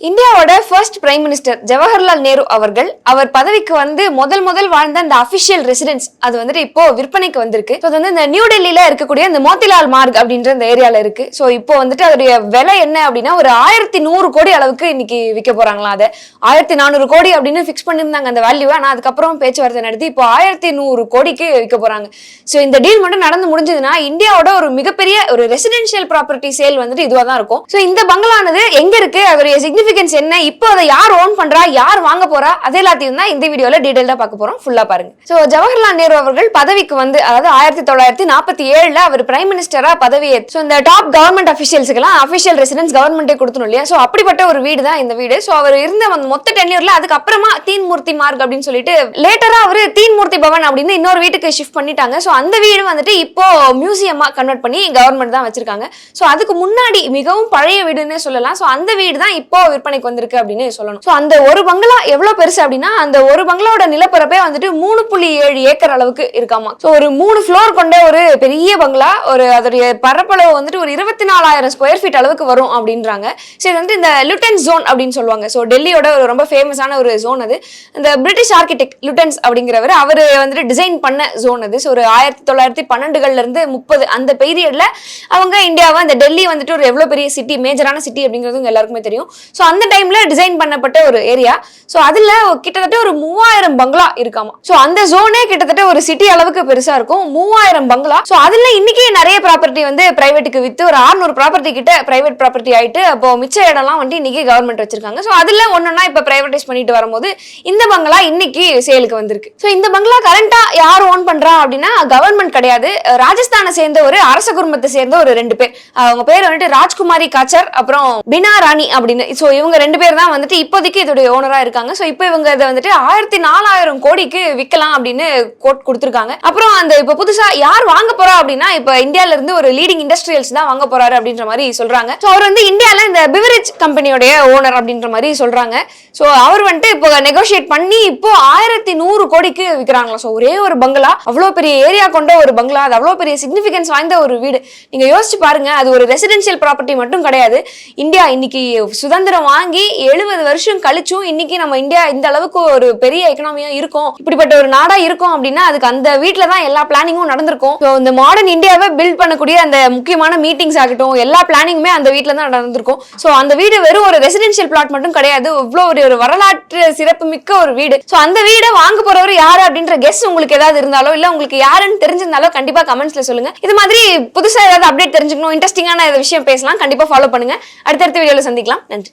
இந்தியாவோட first prime minister Jawaharlal Nehru அவர்கள் அவர் பதவிக்கு வந்து முதல் முதல் வாழ்ந்த அந்த அபிஷியல் ரெசிடென்ஸ் அது வந்துட்டு இப்போ விற்பனைக்கு வந்திருக்கு. ஸோ அது வந்து இந்த நியூ டெல்லியில இருக்கக்கூடிய இந்த மோத்திலால் மார்க் அப்படின்ற இந்த ஏரியால இருக்கு. ஸோ இப்போ வந்துட்டு அதோடைய விலை என்ன அப்படின்னா ஒரு ஆயிரத்தி நூறு கோடி அளவுக்கு இன்னைக்கு விற்க போறாங்களா அதை. ஆயிரத்தி நானூறு கோடி அப்படின்னு ஃபிக்ஸ் பண்ணியிருந்தாங்க அந்த வேல்யூ ஆனால் அதுக்கப்புறம் பேச்சுவார்த்தை நடத்தி இப்போ ஆயிரத்தி நூறு கோடிக்கு விற்க போறாங்க. ஸோ இந்த டீல் மட்டும் நடந்து முடிஞ்சதுன்னா இந்தியாவோட ஒரு மிகப்பெரிய ஒரு ரெசிடென்ஷியல் ப்ராப்பர்ட்டி சேல் வந்துட்டு இதுவாக தான் இருக்கும். ஸோ இந்த பங்களானது எங்க இருக்கு? அதோடைய சிக்னிஃபிகன்ஸ் என்ன? இப்போ அதை யார் ஓன் பண்றா? யார் வாங்க போறா? அது எல்லாத்தையும் தான் இந்த வீடியோல டீடைல்டா பார்க்க போறோம். ஃபுல்லா பாருங்க. ஸோ ஜவஹர்லால் நேரு அவர்கள் பதவிக்கு வந்து அதாவது ஆயிரத்தி தொள்ளாயிரத்தி நாற்பத்தி ஏழுல அவர் பிரைம் மினிஸ்டரா பதவி ஸோ இந்த டாப் கவர்மெண்ட் அஃபிஷியல்ஸுக்கெல்லாம் அஃபிஷியல் ரெசிடென்ஸ் கவர்மெண்ட்டே கொடுத்தணும் இல்லையா? ஸோ அப்படிப்பட்ட ஒரு வீடு தான் இந்த வீடு. ஸோ அவர் இருந்த மொத்த டென்யூர்ல அதுக்கப்புறமா தீன்மூர்த்தி மார்க் அப்படின்னு சொல்லிட்டு லேட்டரா அவர் தீன்மூர்த்தி பவன் அப்படின்னு இன்னொரு வீட்டுக்கு ஷிஃப்ட் பண்ணிட்டாங்க. ஸோ அந்த வீடு வந்துட்டு இப்போ மியூசியமா கன்வெர்ட் பண்ணி கவர்மெண்ட் தான் வச்சிருக்காங்க. ஸோ அதுக்கு முன்னாடி மிகவும் பழைய வீடுன்னே சொல்லலாம். ஸோ அந்த வீடு தான் இப்போ விற்பனைக்கு வந்திருக்கு அப்படின்னு சொல்லணும். ஸோ அந்த ஒரு பங்களா எவ்வளவு பெருசு அப்படின்னா அந்த ஒரு பங்களாவோட நிலப்பரப்பே வந்துட்டு மூணு புள்ளி ஏழு ஏக்கர் அளவுக்கு இருக்காமா? ஸோ ஒரு மூணு ஃப்ளோர் கொண்ட ஒரு பெரிய பங்களா ஒரு அதோடைய பரப்பளவு வந்துட்டு ஒரு இருபத்தி நாலாயிரம் ஸ்கொயர் ஃபீட் அளவுக்கு வரும் அப்படின்றாங்க. ஸோ இது வந்து இந்த லுட்டன் ஜோன் அப்படின்னு சொல்லுவாங்க. ஸோ டெல்லியோட ஒரு ரொம்ப ஃபேமஸான ஒரு ஜோன் அது. இந்த பிரிட்டிஷ் ஆர்கிடெக்ட் லுட்டன்ஸ் அப்படிங்கிறவர் அவர் வந்துட்டு டிசைன் பண்ண ஜோன் அது. ஸோ ஒரு ஆயிரத்தி தொள்ளாயிரத்தி பன்னெண்டுகள்ல இருந்து முப்பது அந்த பீரியட்ல அவங்க இந்தியாவை இந்த டெல்லி வந்துட்டு ஒரு எவ்வளவு பெரிய சிட்டி மேஜரான சிட்டி அப்படிங்கிறது எல்லாருக்குமே தெரியும். ஸோ அந்த டைம்ல டிசைன் பண்ணப்பட்ட ஒரு ஏரியா ஸோ அதுல கிட்டத்தட்ட ஒரு மூவாயிரம் பங்களா இருக்காமா? ஸோ அந்த ஜோனே கிட்டத்தட்ட ஒரு சிட்டி அளவுக்கு பெருசா இருக்கும். மூவாயிரம் பங்களா ஸோ அதுல இன்னைக்கு நிறைய ப்ராப்பர்ட்டி வந்து பிரைவேட்டுக்கு வித்து ஒரு 600 ப்ராப்பர்ட்டி கிட்ட பிரைவேட் ப்ராப்பர்ட்டி ஆயிட்டு அப்போ மிச்ச இடம்லாம் வந்து இன்னைக்கு கவர்மெண்ட் வச்சிருக்காங்க. ஸோ அதுல ஒன்னொன்னா இப்ப பிரைவேடைஸ் பண்ணிட்டு வரும்போது இந்த பங்களா இன்னைக்கு சேலுக்கு வந்திருக்கு. ஸோ இந்த பங்களா கரண்டா யார் ஓன் பண்றா அப்படின்னா கவர்மெண்ட் கிடையாது. ராஜஸ்தானை சேர்ந்த ஒரு அரச குடும்பத்தை சேர்ந்த ஒரு ரெண்டு பேர். அவங்க பேர் வந்துட்டு ராஜ்குமாரி காச்சர் அப்புறம் பினா ராணி அப்படின்னு. ஸோ இவங்க ரெண்டு பேர் தான் வந்துட்டு இப்போதைக்கு இதோடைய ஓனரா இருக்காங்க. ஸோ இப்போ இவங்க இதை வந்துட்டு ஆயிரத்தி நாலாயிரம் கோடிக்கு விற்கலாம் அப்படின்னு கோட் கொடுத்துருக்காங்க. அப்புறம் அந்த இப்போ புதுசா யார் வாங்க போறா அப்படின்னா இப்போ இந்தியால இருந்து ஒரு லீடிங் இண்டஸ்ட்ரியல்ஸ் தான் வாங்க போறாரு அப்படின்ற மாதிரி சொல்றாங்க. ஸோ அவர் வந்து இந்தியால இந்த பிவரேஜ் கம்பெனியோடைய ஓனர் அப்படின்ற மாதிரி சொல்றாங்க. ஸோ அவர் வந்துட்டு இப்போ நெகோஷியேட் பண்ணி இப்போ ஆயிரத்தி நூறு கோடிக்கு விற்கிறாங்களா ஸோ ஒரே ஒரு பங்களா அவ்வளோ பெரிய ஏரியா கொண்ட ஒரு பங்களா அது அவ்வளோ பெரிய சிக்னிஃபிகன்ஸ் வாய்ந்த ஒரு வீடு. நீங்க யோசிச்சு பாருங்க அது ஒரு ரெசிடென்ஷியல் ப்ராப்பர்ட்டி மட்டும் கிடையாது. இந்தியா இன்னைக்கு சுதந்திரம் வாங்கி எழுபது வருஷம் கழிச்சும் இன்னைக்கு நம்ம இந்தியா இந்த அளவுக்கு ஒரு பெரிய எக்கனாமியா இருக்கும். இப்படிப்பட்ட ஒரு நாடா இருக்கும் அப்படின்னா அதுக்கு அந்த வீட்டில் தான் எல்லா பிளானிங்கும் நடந்திருக்கும். ஸோ இந்த மாடர்ன் இந்தியாவை பில்ட் பண்ணக்கூடிய அந்த முக்கியமான மீட்டிங்ஸ் ஆகட்டும் எல்லா பிளானிங்குமே அந்த வீட்டில் தான் நடந்திருக்கும். ஸோ அந்த வீடு வெறும் ஒரு ரெசிடென்ஷியல் பிளாட் மட்டும் கிடையாது. இவ்வளோ ஒரு ஒரு வரலாற்று சிறப்பு மிக்க ஒரு வீடு. ஸோ அந்த வீடை வாங்க போறவர் யாரு அப்படின்ற கெஸ் உங்களுக்கு ஏதாவது இருந்தாலோ இல்ல உங்களுக்கு யாருன்னு தெரிஞ்சிருந்தாலோ கண்டிப்பா கமெண்ட்ஸ்ல சொல்லுங்க. இது மாதிரி புதுசா ஏதாவது அப்டேட் தெரிஞ்சுக்கணும் இன்ட்ரெஸ்டிங்கான விஷயம் பேசலாம் கண்டிப்பா ஃபாலோ பண்ணுங்க. அடுத்தடுத்த வீடியோல சந்திக்கலாம். நன்றி.